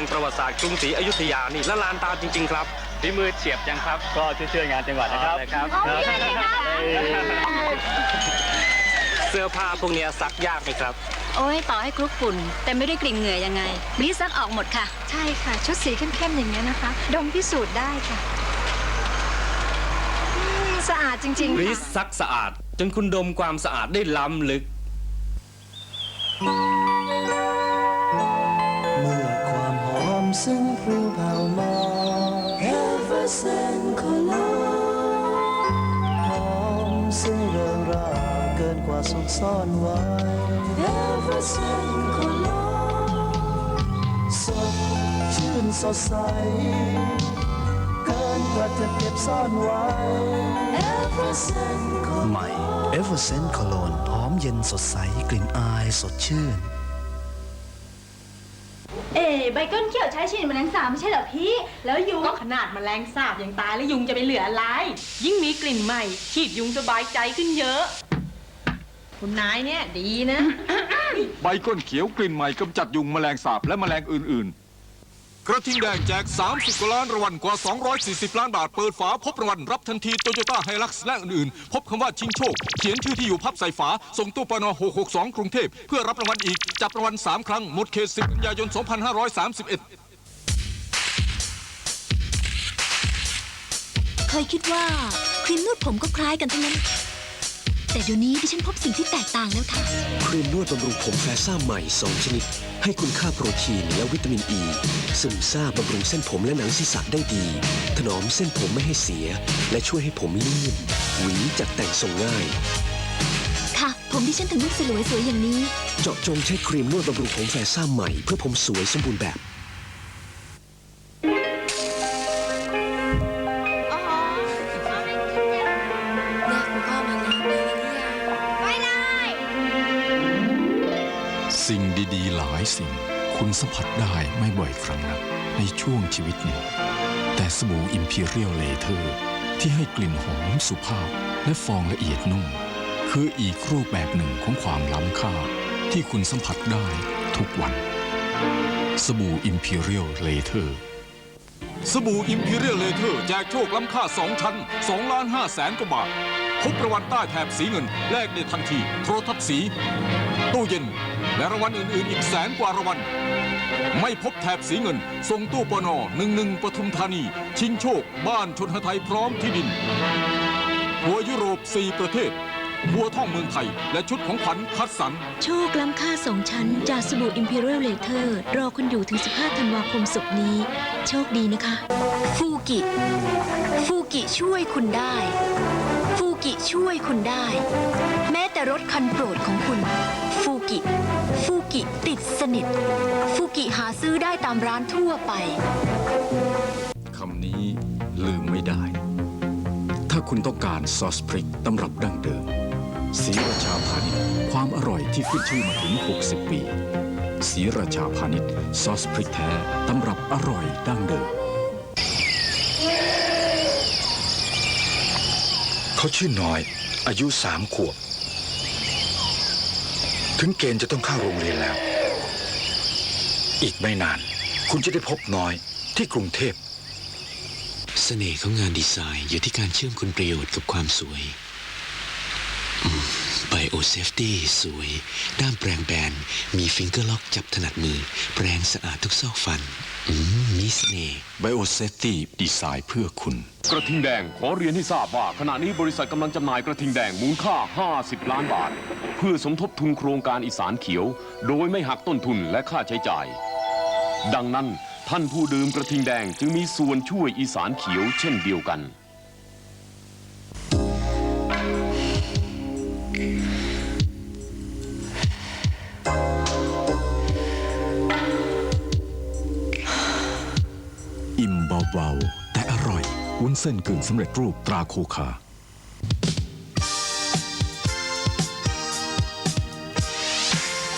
ห่งประวัติศาสตร์กรุงศรีอยุธยานี่ละลานตาจริง ๆ ครับฝีมือเฉียบจังครับ ก็ช่วยๆงานจังหวัดนะครับครับ เสื้อผ้าพวกเนี้ยซักยากไหมครับ โอ้ยต่อให้คลุกฝุ่นเต็มไปด้วยกลิ่นเหงื่อยังไงบลีซักออกหมดค่ะ ใช่ค่ะ ชุดสีเข้มๆอย่างเงี้ยนะคะ ดมพิสูจน์ได้ค่ะอืมสะอาดจริงบๆรีค่ะ สซักสะอาด จนคุณดมความสะอาดได้ล้ำลึก หอมซึ่งพรูเผ่ามา Ever since ขอลาหอมซึ่งเริงราเกินกว่าสุขซ่อนไว้ Ever since ขอลาสดชื่นสดใส เกินกว่าจะเก็บซ่อนไว้ Ever since ขอลาใหม่ e v e r s e n t Cologne หอมเย็นสดใสกลิ่นอายสดชื่น เอ๋ใบก้นเขียวใช้ฉีดแมลงสาบไม่ใช่เหรอพี่ แล้วยุงก็ขนาดแมลงสาบยังตายแล้วยุงจะไปเหลืออะไร ยิ่งมีกลิ่นใหม่ ฉีดยุงสบายใจขึ้นเยอะ คุณนายเนี่ยดีนะ ใบก้นเขียวกลิ่นใหม่กำจัดยุงแมลงสาบและแมลงอื่นๆ กระทิงแดงแจก 30กว่าล้านรางวัลกว่า 240 ล้านบาท เปิดฝาพบรางวัลรับทันทีโตโยต้าไฮลักซ์และอื่นๆ พบคำว่าชิงโชค เขียนชื่อที่อยู่พับใส่ฝา ส่งตู้ปน662 กรุงเทพ เพื่อรับรางวัลอีก จับรางวัล 3 ครั้ง หมดเขต 10 กันยายน 2531 เคยคิดว่าครีมนวดผมก็คล้ายกันทั้งนั้น แต่เดี๋ยวนี้ดิฉันพบสิ่งที่แตกต่างแล้วค่ะ ครีมนวดบำรุงผมแฟซ่าใหม่ 2 ชนิด ให้คุณค่าโปรตีนและวิตามินอ e, ีซึมซาบบำรุงเส้นผมและหนังศีรษะได้ดี ถนอมเส้นผมไม่ให้เสีย และช่วยให้ผมลื่นหวีจัดแต่งทรงง่าย ค่ะ ผมดิฉันถึงลูกสลวยสวยอย่างนี้ เจาะจงใช้ครีมนวดบำรุงผมแฟซ่าใหม่ เพื่อผมสวยสมบูรณ์แบบ สิ่งคุณสัมผัสได้ไม่บ่อยครั้งนักในช่วงชีวิตหนึ่ง แต่สบู่อิมพีเรียลเลเทอร์ที่ให้กลิ่นหอมสุภาพและฟองละเอียดนุ่ม คืออีกรูปแบบหนึ่งของความล้ำค่าที่คุณสัมผัสได้ทุกวัน สบู่อิมพีเรียลเลเทอร์ สบู่อิมพีเรียลเลเทอร์แจกโชคล้ำค่า 2 ชั้น2ล้าน5แสนกว่าบาทพบรางวัลใต้แถบสีเงิน แลกได้ทันที โทรทัศน์สี ตู้เย็น และรางวัลอื่น ๆ อีกแสนกว่ารางวัลไม่พบแถบสีเงิน ส่งตู้ปน11ปทุมธานี ชิงโชค บ้านชนไทยพร้อมที่ดิน หัวยุโรป 4 ประเทศ หัวท่องเมืองไทย และชุดของขวัญคัดสรร โชคล้ำค่าสองชั้นจากสบู่ Imperial Later รอคุณอยู่ถึง 15 ธันวาคมศุกร์นี้ โชคดีนะคะ ฟูกิ ฟูกิช่วยคุณได้ ฟูกิช่วยคุณได้ แม้แต่รถคันโปรดของคุณ ฟูกิ ฟูกิติดสนิท ฟูกิหาซื้อได้ตามร้านทั่วไป คำนี้ลืมไม่ได้ ถ้าคุณต้องการซอสพริกตำรับดั้งเดิม ศรีราชาพาณิชย์ ความอร่อยที่ขึ้นชื่อมาถึง 60 ปีศรีราชาพาณิชย์ ซอสพริกแท้ ตำรับอร่อยดั้งเดิม เขาชื่อน้อย อายุสามขวบ ถึงเกณฑ์จะต้องเข้าโรงเรียนแล้ว อีกไม่นาน คุณจะได้พบน้อยที่กรุงเทพ เสน่ห์ของงานดีไซน์อยู่ที่การเชื่อมคุณประโยชน์กับความสวย ไบโอเซฟตี้สวย ด้ามแปรงแบน มีฟิงเกอร์ล็อกจับถนัดมือ แปรงสะอาดทุกซอกฟัน อืมมีเสน่ห์ Bio Safety ดีไซน์เพื่อคุณ กระทิงแดงขอเรียนให้ทราบว่า ขณะนี้บริษัทกำลังจำหน่ายกระทิงแดงมูลค่า 50 ล้านบาท เพื่อสมทบทุนโครงการอีสานเขียว โดยไม่หักต้นทุนและค่าใช้จ่าย ดังนั้นท่านผู้ดื่มกระทิงแดงจึงมีส่วนช่วยอีสานเขียวเช่นเดียวกัน เบาๆ แต่อร่อย วุ้นเส้นกึ่งสำเร็จรูปตราโคคา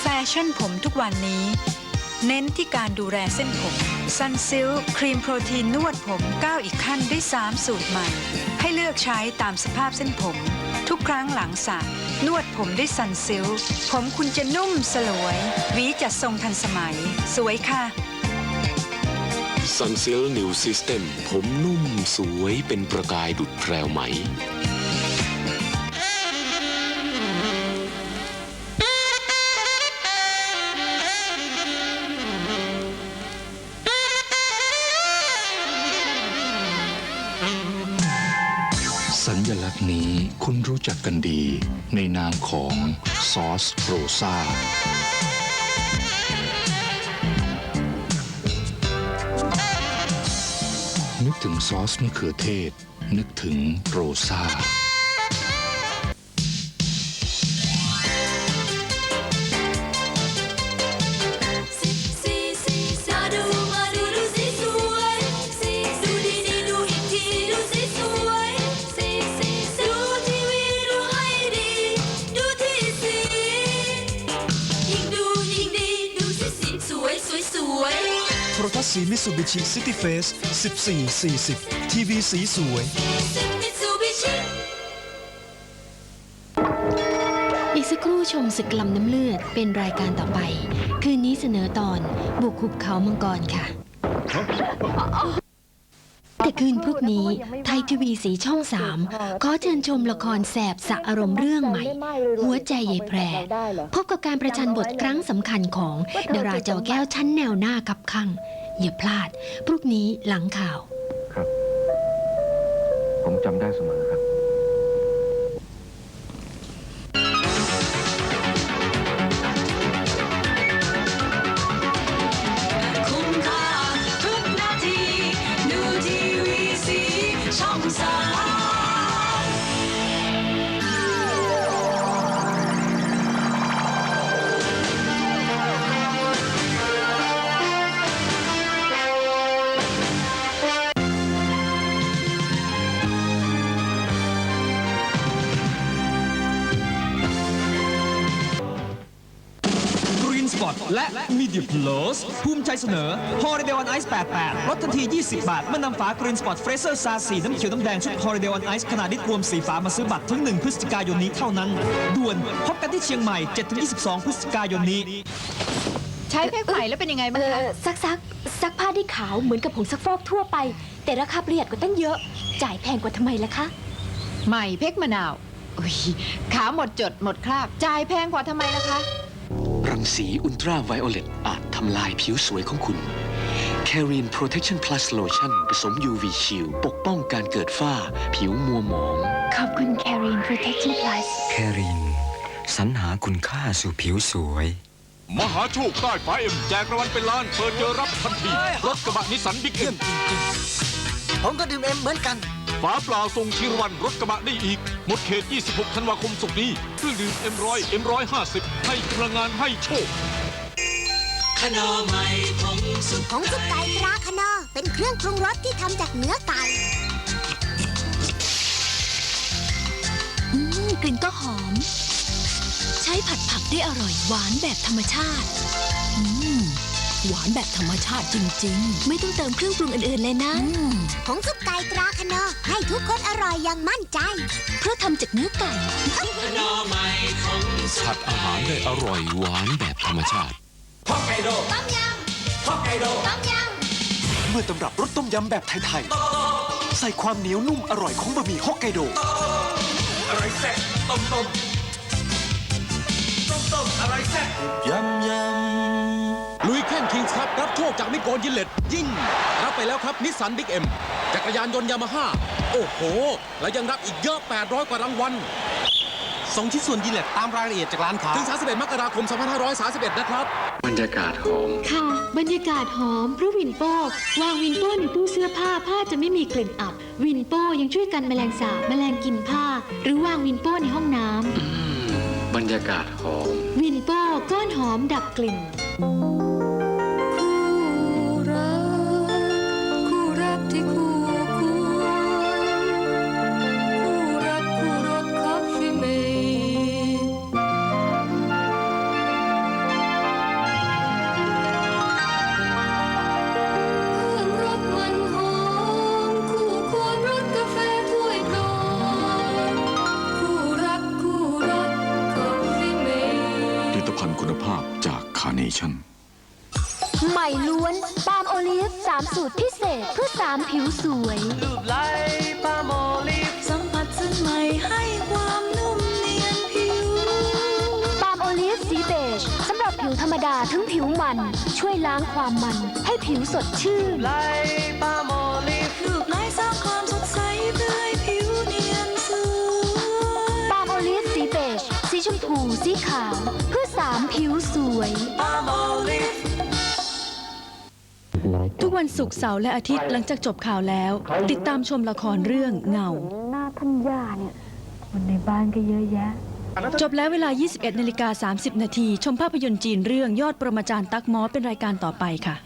แฟชั่นผมทุกวันนี้ เน้นที่การดูแลเส้นผม ซันซิลครีมโปรตีนนวดผมก้าวอีกขั้นด้วย3สูตรใหม่ ให้เลือกใช้ตามสภาพเส้นผม ทุกครั้งหลังสระนวดผมด้วยซันซิลผมคุณจะนุ่มสลวยหวีจัดทรงทันสมัย สวยค่ะ ซันเซลนิวซิสเต็มผมนุ่มสวยเป็นประกายดุดแพรวไหม สัญลักษณ์นี้คุณรู้จักกันดีในนามของซอสโรซา ถึงซอสมะเขือเทศ นึกถึงโรซา รทัศน์สีมิสูบิชิซิตี้เฟส14 40 ทีวีสีสวยมิตซูบิชิอีกสักครู่ชมศึกลำน้ำเลือดเป็นรายการต่อไป คืนนี้เสนอตอนบุกหุบเขามังกรค่ะ แต่คืนพรุ่งนี้ ไทยทีวีสีช่องสามขอเชิญชมละครแสบสะอารมณ์เรื่องใหม่ หัวใจใหญ่แพร พบกับการประชันบทครั้งสำคัญของดาราเจ้าแก้วชั้นแนวหน้ากับข้างอย่าพลาด พรุ่งนี้หลังข่าว ครับ ผมจำได้เสมอครับ และมีเดียพลัสภูมิใจเสนอฮอริเด e วันไอซ์88 ลดทันที 20 บาท เมื่อนำฝากรีนสปอร์ตเฟรเซอร์ซาสีน้ำเขียว น้ำแดง ชุดฮอริเด e วันไอซ์ขนาดลิตรรวม 4 ฝามาซื้อบัตรถึง 1 พฤศจิกายนนี้เท่านั้น ด่วนพบกันที่เชียงใหม่ 7-22 พฤศจิกายนนี้ ใช้เพกใหม่แล้วเป็นยังไงบ้างคะซักซักซักผ้าได้ขาวเหมือนกับผงซักฟอกทั่วไป แต่ราคาประหยัดกว่าตั้งเยอะ จ่ายแพงกว่าทำไมล่ะคะ ใหม่เพกมะนาวอุ๊ยขาวหมดจดหมดคราบจ่ายแพงกว่าทำไมล่ะคะ รังสีอุลตราไวโอเลตอาจทำลายผิวสวยของคุณ c a r i n Protection Plus Lotion ผสม UV Shield ปกป้องการเกิดฝ้า ผิวมัวหมอง ขอบคุณ Carin Protection Plus แครินสรรหาคุณค่าสู่ผิวสวย มหาโชคใต้ฟ้าเอ็มแจกรางวัลเป็นล้าน เปิดเจอรับทันที รถกระบะนิสสันบิ๊กเอ็มผมก็ดื่มเอ็มเหมือนกัน ฝาเปล่าส่งชิรวันรถกระบะได้อีก หมดเขต 26 ธันวาคมศกร์นี้เครื่องดื่มเอ็มร้อยเอ็มร้อยห้าสิบให้พลังงานให้โชค ขนมใหม่ผงสุกผงซุปไก่ตราคานอเป็นเครื่องปรุงรสที่ทำจากเนื้อไก่อืมกลิ่นก็หอม ใช้ผัดผักได้อร่อยหวานแบบธรรมชาติ อืม หวานแบบธรรมชาติจริง ๆ ไม่ต้องเติมเครื่องปรุงอื่นๆเลยนะ ผงซุปไก่ตราคานอให้ทุกคนอร่อยอย่างมั่นใจ เพราะทำจากเนื้อไก่ขนมใหม่ผงสุกผัดอาหารได้อร่อยหวานแบบธรรมชาติต้มยำต้มยำเมื่อตำรับรสต้มยำแบบไทยๆใส่ความเหนียวนุ่มอร่อยของบะหมี่ฮอกไกโดอะไรแซ่บต้มต้มต้มต้มอะไรแซ่บยำยลุยแข่งคิงส์ ครับรับโชคจากมิโกนยินเลตยิ่ง รับไปแล้วครับนิสสันบิ๊กเอ็มจักรยานยนต์ยามาฮ่าโอ้โห แล้วยังรับอีกเยอะ 800 กว่ารางวัลส่งชิ้นส่วนยินเลตตามรายละเอียดจากร้านค้าถึง 31 มกราคม 2531 นะครับ บรรยากาศหอม ค่ะ บรรยากาศหอมเพราะวินโป้วางวินโป้ในตู้เสื้อผ้าผ้าจะไม่มีกลิ่นอับ วินโป้ยังช่วยกันแมลงสาบแมลงกินผ้า หรือวางวินโป้ในห้องน้ำบรรยากาศหอม วินโป้ก้อนหอมดับกลิ่น ชั่น ใหม่ล้วนปาล์มโอลีฟ3สูตรพิเศษเพื่อ3ผิวสวย รูปไล่ปาโมลิฟสัมผัสเส้นใหม่ให้ความนุ่มเนียนผิว ปาล์มโอลีฟสีเบจสำหรับผิวธรรมดาถึงผิวมัน ช่วยล้างความมัน ให้ผิวสดชื่น ไล่ปาโมลิฟรูปไม้สร้างความสดใสเพื่อให้ผิวเนียนสวย ปาล์มโอลีฟสีเบจสีชมพู สีขาว เพื่อ กวันศุกร์เสาร์และอาทิตย์หลังจากจบข่าวแล้ว ติดตามชมละครเรื่องเงา หน้าท่านย่าเนี่ยคนในบ้านก็เยอะแยะ จบแล้วเวลา 21นาฬิกา30 นาทีชมภาพยนตร์จีนเรื่องยอดประมาจารย์ตักหมอเป็นรายการต่อไปค่ะ